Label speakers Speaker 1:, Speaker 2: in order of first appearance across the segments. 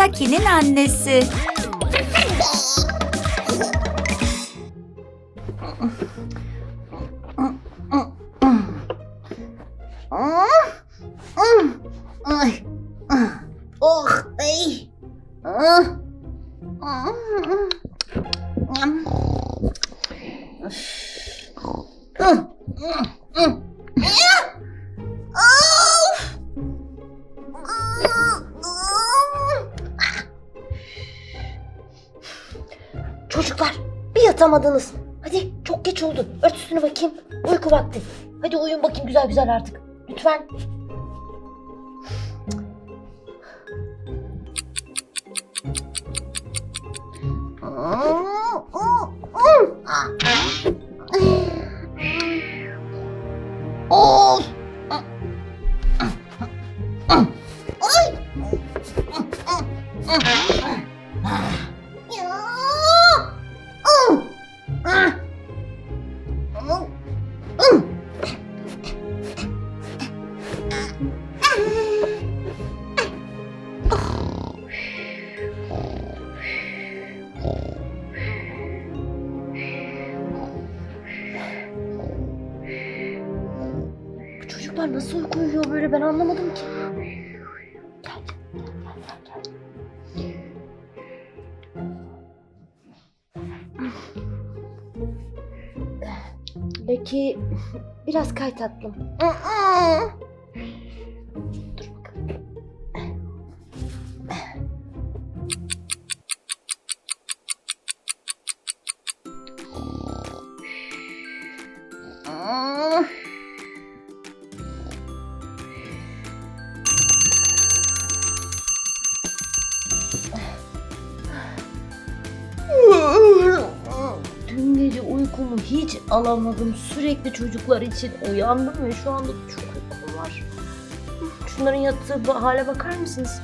Speaker 1: Lucky'nin annesi.
Speaker 2: Ay. Çocuklar bir yatamadınız. Hadi çok geç oldu. Ört üstünü bakayım. Uyku vakti. Hadi uyuyun bakayım güzel güzel artık. Lütfen. Of! Anlamadım ki. Gel, gel, gel, gel, gel. Belki biraz kay tatlım. Uykumu hiç alamadım. Sürekli çocuklar için uyandım ve şu anda çok uykum var. Şunların yattığı hale bakar mısınız?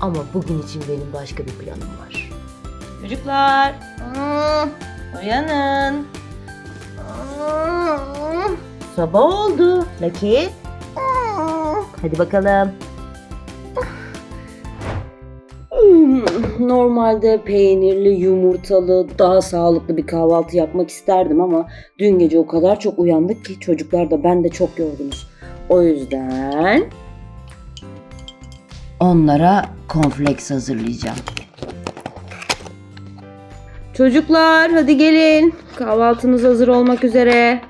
Speaker 2: Ama bugün için benim başka bir planım var.
Speaker 3: Çocuklar uyanın. Sabah oldu. Lucky. Hadi bakalım. Normalde peynirli, yumurtalı, daha sağlıklı bir kahvaltı yapmak isterdim ama dün gece o kadar çok uyandık ki çocuklar da ben de çok yorgunuz. O yüzden onlara cornflakes hazırlayacağım. Çocuklar hadi gelin. Kahvaltınız hazır olmak üzere.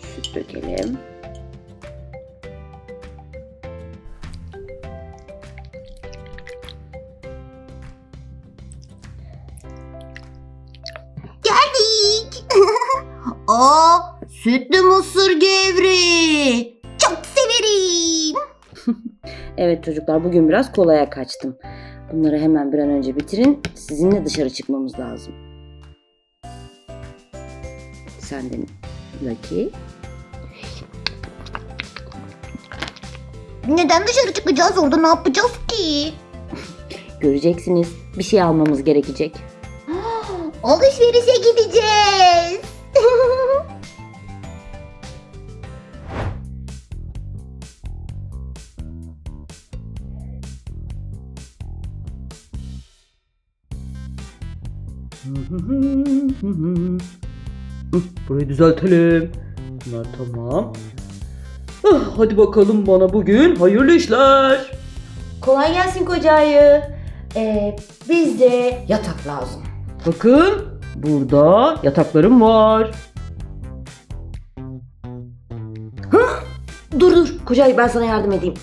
Speaker 3: Süt dökelim.
Speaker 2: Sütlü mısır gevreği. Çok severim.
Speaker 3: Evet çocuklar bugün biraz kolaya kaçtım. Bunları hemen bir an önce bitirin. Sizinle dışarı çıkmamız lazım. Sen de Lucky.
Speaker 2: Neden dışarı çıkacağız? Orada ne yapacağız ki?
Speaker 3: Göreceksiniz. Bir şey almamız gerekecek.
Speaker 2: Alışverişe gideceğiz.
Speaker 3: Burayı düzeltelim. Bunlar tamam. Ah, hadi bakalım bana bugün hayırlı işler.
Speaker 2: Kolay gelsin kocayı. Ee, bize yatak lazım.
Speaker 3: Bakın burada yataklarım var.
Speaker 2: Dur dur kocayı ben sana yardım edeyim.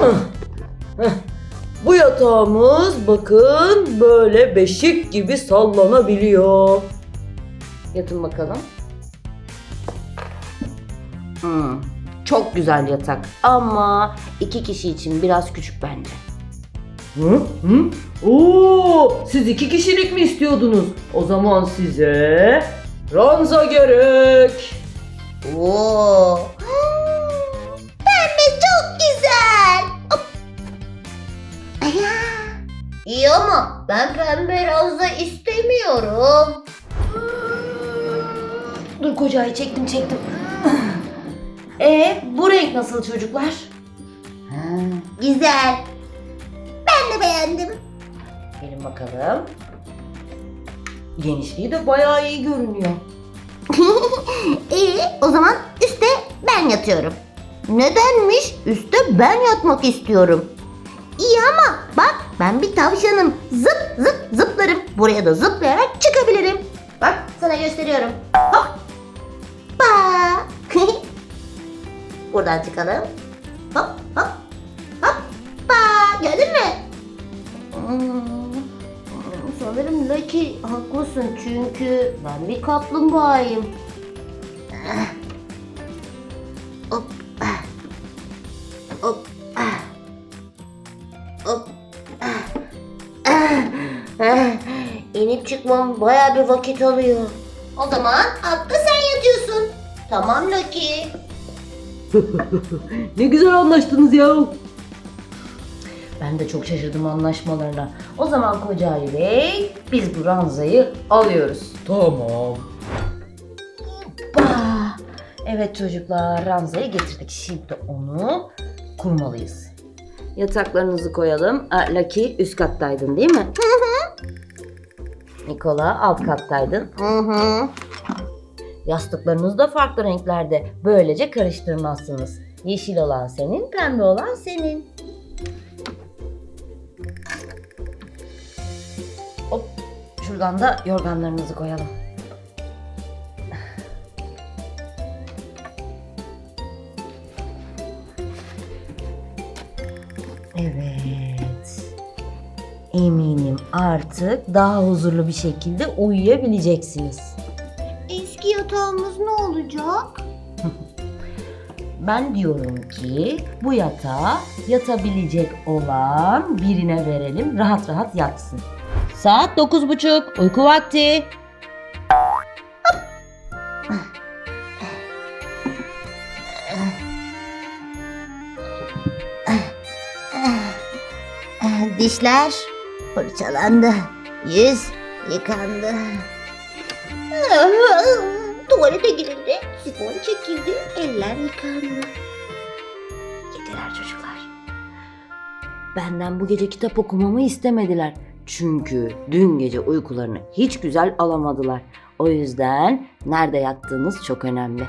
Speaker 3: Bu yatağımız bakın böyle beşik gibi sallanabiliyor. Yatın bakalım. Hmm, çok güzel yatak ama iki kişi için biraz küçük bence. Hı? Hı? Oo, siz iki kişilik mi istiyordunuz? O zaman size ranza gerek.
Speaker 2: Oo. İyi ama ben pembe ranza istemiyorum. Dur kocayı çektim çektim.
Speaker 3: E bu renk nasıl çocuklar? Ha,
Speaker 2: Güzel. Ben de beğendim.
Speaker 3: gelin bakalım. Genişliği de bayağı iyi görünüyor.
Speaker 2: İyi o zaman üste ben yatıyorum. Nedenmiş? Üste ben yatmak istiyorum. İyi ama bak ben bir tavşanım. Zıp zıp zıplarım. Buraya da zıplayarak çıkabilirim. Bak sana gösteriyorum. Hop. Ba. Buradan çıkalım. Hop hop hop. Ba. Gördün mü? Hmm, Sanırım Lucky haklısın çünkü ben bir kaplumbağayım. Ah. Hop. Hop. İnip çıkmam baya bir vakit alıyor. O zaman altta sen yatıyorsun. Tamam Lucky.
Speaker 3: Ne güzel anlaştınız ya. Ben de çok şaşırdım anlaşmalarına. O zaman Koca Ali Bey biz bu ranzayı alıyoruz. Tamam. Evet çocuklar ranzayı getirdik. Şimdi onu kurmalıyız. Yataklarınızı koyalım. Aa, Lucky üst kattaydın değil mi? Nikola alt kattaydın.
Speaker 2: Hı hı.
Speaker 3: Yastıklarınız da farklı renklerde. Böylece karıştırmazsınız. Yeşil olan senin, pembe olan senin. Hop, şuradan da yorganlarınızı koyalım. Evet. Eminim artık daha huzurlu bir şekilde uyuyabileceksiniz.
Speaker 2: Eski yatağımız ne olacak?
Speaker 3: Ben diyorum ki bu yatağa yatabilecek olan birine verelim. Rahat rahat yatsın. Saat dokuz buçuk. Uyku vakti.
Speaker 2: Dişler fırçalandı. Yüz yıkandı. Tuvalete girildi. Sifon çekildi. Eller yıkandı.
Speaker 3: Geceler çocuklar. Benden bu gece kitap okumamı istemediler. Çünkü dün gece uykularını hiç güzel alamadılar. O yüzden nerede yattığınız çok önemli.